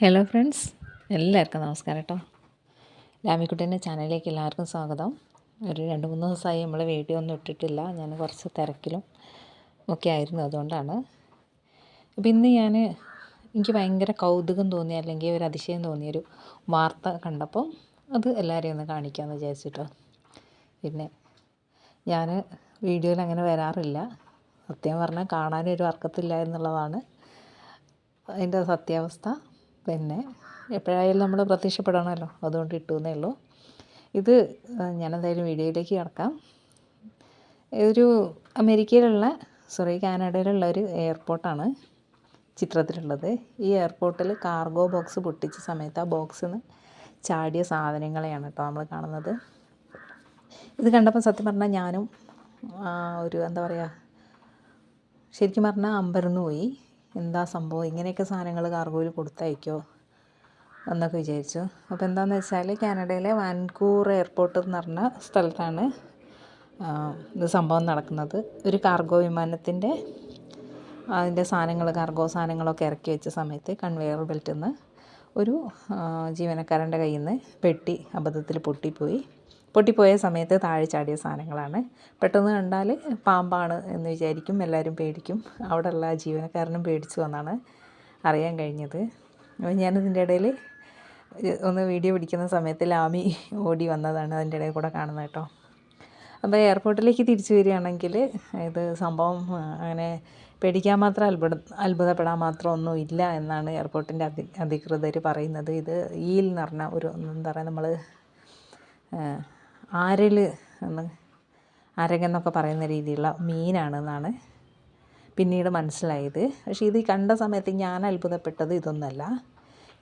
Hello friends എല്ലാവർക്കും നമസ്കാരം കേട്ടോ. ലാമിക്കുട്ടീന്റെ ചാനലിലേക്ക് എല്ലാവർക്കും സ്വാഗതം. ഒരു രണ്ട് മൂന്ന് ദിവസമായി നമ്മൾ വീഡിയോ ഒന്നും ഇട്ടിട്ടില്ല. ഞാൻ കുറച്ച് തിരക്കിലും ഒക്കെ ആയിരുന്നു അതുകൊണ്ടാണ്. അപ്പം ഇന്ന് ഞാൻ എനിക്ക് ഭയങ്കര കൗതുകം തോന്നിയ അല്ലെങ്കിൽ ഒരു അതിശയം തോന്നിയൊരു വാർത്ത കണ്ടപ്പോൾ അത് എല്ലാവരെയും ഒന്ന് കാണിക്കാമെന്ന് വിചാരിച്ചിട്ടോ പിന്നെ ഞാൻ വീഡിയോയിൽ അങ്ങനെ വരാറില്ല. സത്യം പറഞ്ഞാൽ കാണാനൊരു അർക്കത്തില്ല എന്നുള്ളതാണ് അതിന്റെ സത്യാവസ്ഥ. പിന്നെ എപ്പോഴായാലും നമ്മൾ പ്രത്യക്ഷപ്പെടണമല്ലോ. അതുകൊണ്ട് ഇട്ടു എന്നേ ഉള്ളൂ. ഇത് ഞാൻ എന്തായാലും വീഡിയോയിലേക്ക് കിടക്കാം. ഒരു അമേരിക്കയിലുള്ള സോറി കാനഡയിലുള്ള ഒരു എയർപോർട്ടാണ് ചിത്രത്തിലുള്ളത്. ഈ എയർപോർട്ടിൽ കാർഗോ ബോക്സ് പൊട്ടിച്ച സമയത്ത് ആ ബോക്സിൽ നിന്ന് ചാടിയ സാധനങ്ങളെയാണ് കേട്ടോ നമ്മൾ കാണുന്നത്. ഇത് കണ്ടപ്പോൾ സത്യം പറഞ്ഞാൽ ഞാനും ഒരു എന്താ പറയുക ശരിക്കും പറഞ്ഞാൽ അമ്പരന്ന് പോയി എന്താ സംഭവം? ഇങ്ങനെയൊക്കെ സാധനങ്ങൾ കാർഗോയിൽ കൊടുത്തയക്കോ? എന്നൊക്കെ വിചാരിച്ചു. അപ്പോൾ എന്താണെന്ന് വെച്ചാൽ കാനഡയിലെ വാൻകൂർ എയർപോർട്ട് എന്ന് പറഞ്ഞ സ്ഥലത്താണ് ഇത് സംഭവം നടക്കുന്നത്. ഒരു കാർഗോ വിമാനത്തിന്റെ അതിന്റെ സാധനങ്ങൾ കാർഗോ സാധനങ്ങളൊക്കെ ഇറക്കി വെച്ച സമയത്ത് കൺവെയർ ബെൽറ്റിൽ നിന്ന് ഒരു ജീവനക്കാരന്റെ കയ്യിൽ നിന്ന് പെട്ടി അബദ്ധത്തിൽ പൊട്ടിപ്പോയി. പൊട്ടിപ്പോയ സമയത്ത് താഴെ ചാടിയ സാധനങ്ങളാണ്. പെട്ടെന്ന് കണ്ടാൽ പാമ്പാണ് എന്ന് വിചാരിക്കും. എല്ലാവരും പേടിക്കും. അവിടെയുള്ള ജീവനക്കാരനും പേടിച്ചു എന്നാണ് അറിയാൻ കഴിഞ്ഞത്. അപ്പോൾ ഞാനിതിന്റെ ഇടയിൽ ഒന്ന് വീഡിയോ പിടിക്കുന്ന സമയത്ത് ലാമി ഓടി വന്നതാണ് അതിന്റെ ഇടയിൽ കൂടെ കാണുന്നത് കേട്ടോ. അപ്പോൾ എയർപോർട്ടിലേക്ക് തിരിച്ചു വരികയാണെങ്കിൽ ഇത് സംഭവം അങ്ങനെ പേടിക്കാൻ മാത്രം അത്ഭുത അത്ഭുതപ്പെടാൻ മാത്രം ഒന്നും ഇല്ല എന്നാണ് എയർപോർട്ടിന്റെ അധി അധികൃതർ പറയുന്നത്. ഇത് ഈൽ എന്ന് പറഞ്ഞ ഒരു എന്താ പറയുക നമ്മൾ ആരൽ എന്ന് അരകെന്നൊക്കെ പറയുന്ന രീതിയിലുള്ള മീനാണെന്നാണ് പിന്നീട് മനസ്സിലായത്. പക്ഷേ ഇത് കണ്ട സമയത്ത് ഞാൻ അത്ഭുതപ്പെട്ടത് ഇതൊന്നല്ല.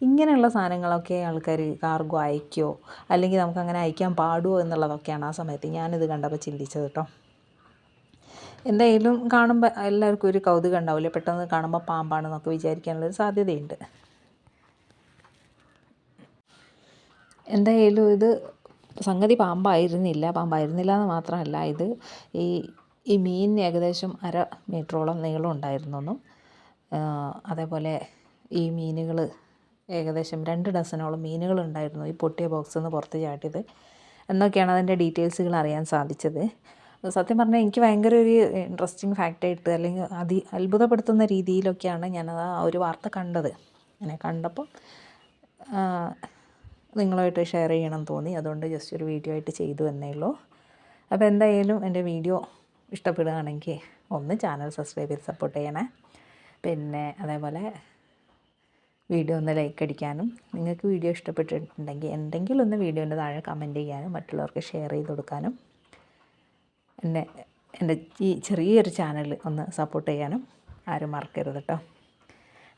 ഇങ്ങനെയുള്ള സാധനങ്ങളൊക്കെ ആൾക്കാർ കാർഗോ അയക്കുമോ അല്ലെങ്കിൽ നമുക്കങ്ങനെ അയക്കാൻ പാടുമോ എന്നുള്ളതൊക്കെയാണ് ആ സമയത്ത് ഞാനിത് കണ്ടപ്പോൾ ചിന്തിച്ചത് കേട്ടോ. എന്തായാലും കാണുമ്പോൾ എല്ലാവർക്കും ഒരു കൗതുകം ഉണ്ടാവില്ലേ? പെട്ടെന്ന് കാണുമ്പോൾ പാമ്പാണെന്നൊക്കെ വിചാരിക്കാനുള്ളൊരു സാധ്യതയുണ്ട്. എന്തായാലും ഇത് സംഗതി പാമ്പായിരുന്നില്ല. പാമ്പായിരുന്നില്ല എന്ന് മാത്രമല്ല ഇത് ഈ ഈ മീൻ ഏകദേശം അര മീറ്ററോളം നീളം ഉണ്ടായിരുന്നെന്നും അതേപോലെ ഈ മീനുകൾ ഏകദേശം രണ്ട് ഡസനോളം മീനുകൾ ഉണ്ടായിരുന്നു ഈ പൊട്ടിയ ബോക്സിൽ നിന്ന് പുറത്ത് ചാട്ടിയത്. എന്നൊക്കെയാണ് അതിന്റെ ഡീറ്റെയിൽസുകൾ അറിയാൻ സാധിച്ചത്. സത്യം പറഞ്ഞാൽ എനിക്ക് ഭയങ്കര ഒരു ഇൻട്രസ്റ്റിംഗ് ഫാക്റ്റായിട്ട് അല്ലെങ്കിൽ അതി അത്ഭുതപ്പെടുത്തുന്ന രീതിയിലൊക്കെയാണ് ഞാനത് ആ ഒരു വാർത്ത കണ്ടത്. അങ്ങനെ കണ്ടപ്പോൾ നിങ്ങളുമായിട്ട് ഷെയർ ചെയ്യണം തോന്നി. അതുകൊണ്ട് ജസ്റ്റ് ഒരു വീഡിയോ ആയിട്ട് ചെയ്തു എന്നേ ഉള്ളൂ. അപ്പോൾ എന്തായാലും എന്റെ വീഡിയോ ഇഷ്ടപ്പെടുകയാണെങ്കിൽ ഒന്ന് ചാനൽ സബ്സ്ക്രൈബ് ചെയ്ത് സപ്പോർട്ട് ചെയ്യണേ. പിന്നെ അതേപോലെ വീഡിയോ ഒന്ന് ലൈക്ക് അടിക്കാനും നിങ്ങൾക്ക് വീഡിയോ ഇഷ്ടപ്പെട്ടിട്ടുണ്ടെങ്കിൽ എന്തെങ്കിലും ഒന്ന് വീഡിയോന്റെ താഴെ കമന്റ് ചെയ്യാനും മറ്റുള്ളവർക്ക് ഷെയർ ചെയ്ത് കൊടുക്കാനും എന്നെ എന്റെ ഈ ചെറിയൊരു ചാനൽ ഒന്ന് സപ്പോർട്ട് ചെയ്യാനും ആരും മറക്കരുത് കേട്ടോ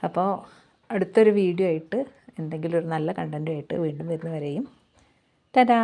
അപ്പോൾ അടുത്തൊരു വീഡിയോ ആയിട്ട് എന്തെങ്കിലും ഒരു നല്ല കണ്ടന്റുമായിട്ട് വീണ്ടും വരുന്നവരെയും ടാറ്റാ